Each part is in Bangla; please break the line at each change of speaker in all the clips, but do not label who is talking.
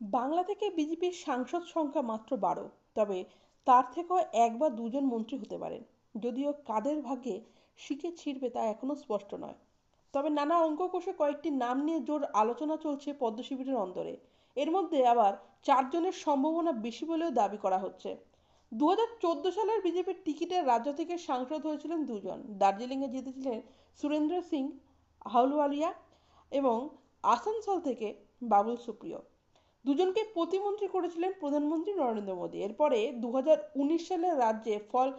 বাংলা থেকে বিজেপির সাংসদ সংখ্যা মাত্র বারো, তবে তার থেকেও এক বা দুজন মন্ত্রী হতে পারেন। যদিও কাদের ভাগ্যে শিখে ছিঁড়বে তা এখনও স্পষ্ট নয়। তবে নানা অঙ্ক কষে কয়েকটি নাম নিয়ে জোর আলোচনা চলছে পদ্ম শিবিরের অন্তরে এর মধ্যে আবার চারজনের সম্ভাবনা বেশি বলেও দাবি করা হচ্ছে। দু হাজার চোদ্দ সালের বিজেপির টিকিটে রাজ্য থেকে সাংসদ হয়েছিলেন দুজন। দার্জিলিংয়ে জিতেছিলেন সুরেন্দ্র সিং হাউলওয়ালিয়া এবং আসানসোল থেকে বাবুল সুপ্রিয়। দুজনকে প্রতিমন্ত্রী করেছিলেন প্রধানমন্ত্রী নরেন্দ্র মোদী। এরপরে উনিশ সালের রাজ্যে ফল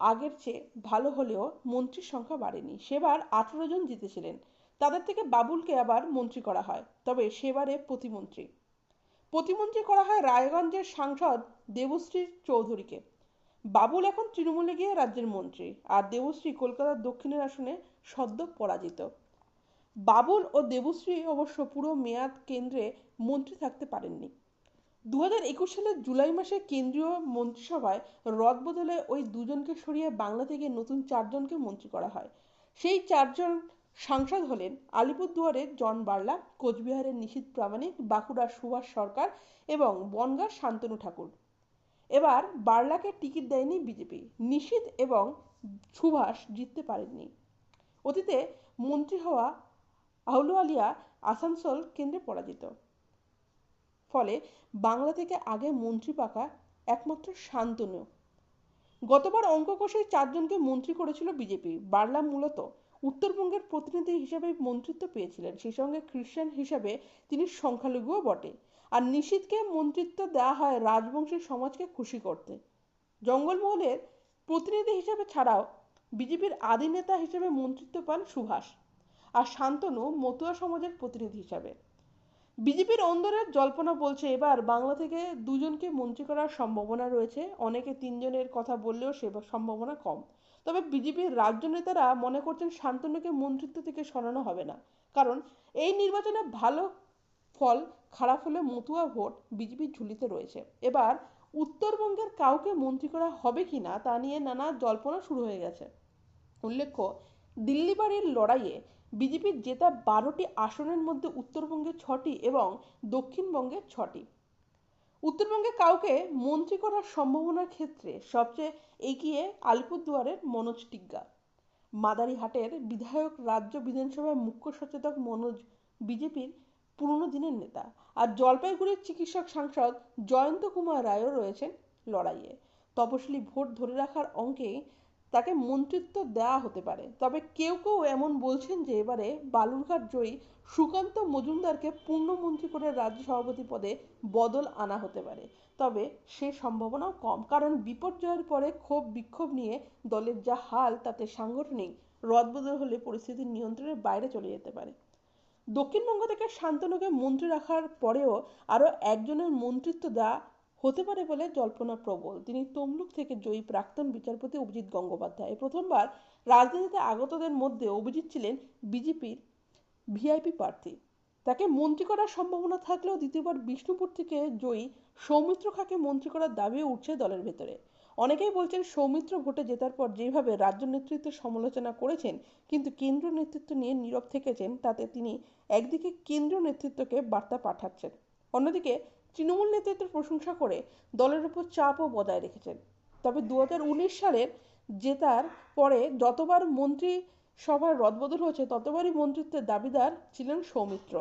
আগের চেয়ে ভালো হলেও মন্ত্রীর সংখ্যা বাড়েনি। সেবার আঠেরো জন জিতেছিলেন। তাদের থেকে বাবুলকে আবার মন্ত্রী করা হয়। তবে সেবারে প্রতিমন্ত্রী। প্রতিমন্ত্রী করা হয় রায়গঞ্জের সাংসদ দেবশ্রী চৌধুরীকে। বাবুল এখন তৃণমূলে গিয়ে রাজ্যের মন্ত্রী। আর দেবশ্রী কলকাতার দক্ষিণের আসনে সদ্য পরাজিত। বাবুল ও দেবশ্রী অবশ্য পুরো মেয়াদ কেন্দ্রে মন্ত্রী থাকতে পারেননি। দু হাজার একুশ সালের জুলাই মাসে কেন্দ্রীয় মন্ত্রিসভায় রদবদলে ওই দুজনকে সরিয়ে বাংলা থেকে নতুন চারজনকে মন্ত্রী করা হয়। সেই চারজন সাংসদ হলেন আলিপুরদুয়ারের জন বার্লা, কোচবিহারের নিশীত প্রামাণিক বাঁকুড়ার সুভাষ সরকার এবং বনগাঁর শান্তনু ঠাকুর। এবার বার্লাকে টিকিট দেয়নি বিজেপি, নিশীত এবং সুভাষ জিততে পারেননি। অতীতে মন্ত্রী হওয়া আউলুয়ালিয়া আসানসোল কেন্দ্রে পরাজিত। ফলে বাংলা থেকে আগে মন্ত্রী পাকা একমাত্র শান্তনু। গতবার অঙ্ক কষে চারজনকে মন্ত্রী করেছিল বিজেপি। বার্লা মূলত উত্তরবঙ্গের প্রতিনিধি হিসেবে মন্ত্রিত্ব পেয়েছিলেন। সেই সঙ্গে খ্রিস্টান হিসাবে তিনি সংখ্যালঘুও বটে। আর নিশীথকে মন্ত্রিত্ব দেওয়া হয় রাজবংশের সমাজকে খুশি করতে। জঙ্গলমহলের প্রতিনিধি হিসেবে ছাড়াও বিজেপির আদি নেতা হিসেবে মন্ত্রিত্ব পান সুভাষ। আর শান্তনু মতুয়া সমাজের প্রতিনিধি হিসাবে। বিজেপির অন্দরের জল্পনা বলছে এবার বাংলা থেকে দুজনকে মন্ত্রী করার সম্ভাবনা রয়েছে। অনেকে তিনজনের কথা বললেও সে সম্ভাবনা কম। তবে বিজেপির রাজ্য নেতারা মনে করছেন শান্তনুকে মন্ত্রিত্ব থেকে সরানো হবে না। কারণ এই নির্বাচনে ভালো ফল, খারাপ হলে মতুয়া ভোট বিজেপির ঝুলিতে রয়েছে। এবার উত্তরবঙ্গের কাউকে মন্ত্রী করা হবে কি না তা নিয়ে নানা জল্পনা শুরু হয়ে গেছে। উল্লেখ্য, দিল্লি বাড়ির লড়াইয়ে বিজেপির জেতা বারোটি আসনের মধ্যে উত্তরবঙ্গে ছটি এবং দক্ষিণবঙ্গে ছটি। উত্তরবঙ্গে কাউকে মন্ত্রী করার সম্ভাবনার ক্ষেত্রে সবচেয়ে এগিয়ে আলিপুরদুয়ারের মনোজ টিগ্গা। মাদারিহাটের বিধায়ক রাজ্য বিধানসভার মুখ্য সচেতক মনোজ বিজেপির পুরনো দিনের নেতা। আর জলপাইগুড়ির চিকিৎসক সাংসদ জয়ন্ত কুমার রায়ও রয়েছেন লড়াইয়ে। তপশিলি ভোট ধরে রাখার অঙ্কে তাকে মন্ত্রিত্ব দেওয়া হতে পারে। তবে কেউ কেউ এমন বলছেন যে, এবারে বালুরঘাট জয়ী সুকান্ত মজুমদারকে পূর্ণমন্ত্রী করে রাজ্য সভাপতি পদে বদল আনা হতে পারে। তবে সে সম্ভাবনাও কম, কারণ বিপর্যয়ের পরে ক্ষোভ বিক্ষোভ নিয়ে দলের যা হাল, তাতে সাংগঠনিক রদবদল হলে পরিস্থিতি নিয়ন্ত্রণের বাইরে চলে যেতে পারে। দক্ষিণবঙ্গ থেকে শান্তনুকে মন্ত্রী রাখার পরেও আরও একজনের মন্ত্রিত্ব দেওয়া হতে পারে বলে জল্পনা প্রবল। তিনি তমলুক থেকে জয়ী প্রাক্তন বিচারপতি অভিজিৎ গঙ্গোপাধ্যায়। প্রথমবার রাজনীতিতে আগতদের মধ্যে অভিজিৎ ছিলেন বিজেপির ভিআইপি প্রার্থী। তাকে মন্ত্রী করার সম্ভাবনা থাকলেও দ্বিতীয়বার বিষ্ণুপুর থেকে জয়ী সৌমিত্র খাকে মন্ত্রী করার দাবিও উঠছে দলের ভেতরে। অনেকেই বলছেন সৌমিত্র ভোটে জেতার পর যেভাবে রাজ্য নেতৃত্বের সমালোচনা করেছেন, কিন্তু কেন্দ্র নেতৃত্ব নিয়ে নীরব থেকেছেন, তাতে তিনি একদিকে কেন্দ্রীয় নেতৃত্বকে বার্তা পাঠাচ্ছেন। অন্যদিকে তৃণমূল নেতৃত্বের প্রশংসা করে দলের উপর চাপও বজায় রেখেছেন। তবে দু হাজার উনিশ সালের জেতার পরে যতবার মন্ত্রী সভার রদবদল হয়েছে, ততবারই মন্ত্রিত্বের দাবিদার ছিলেন সৌমিত্র।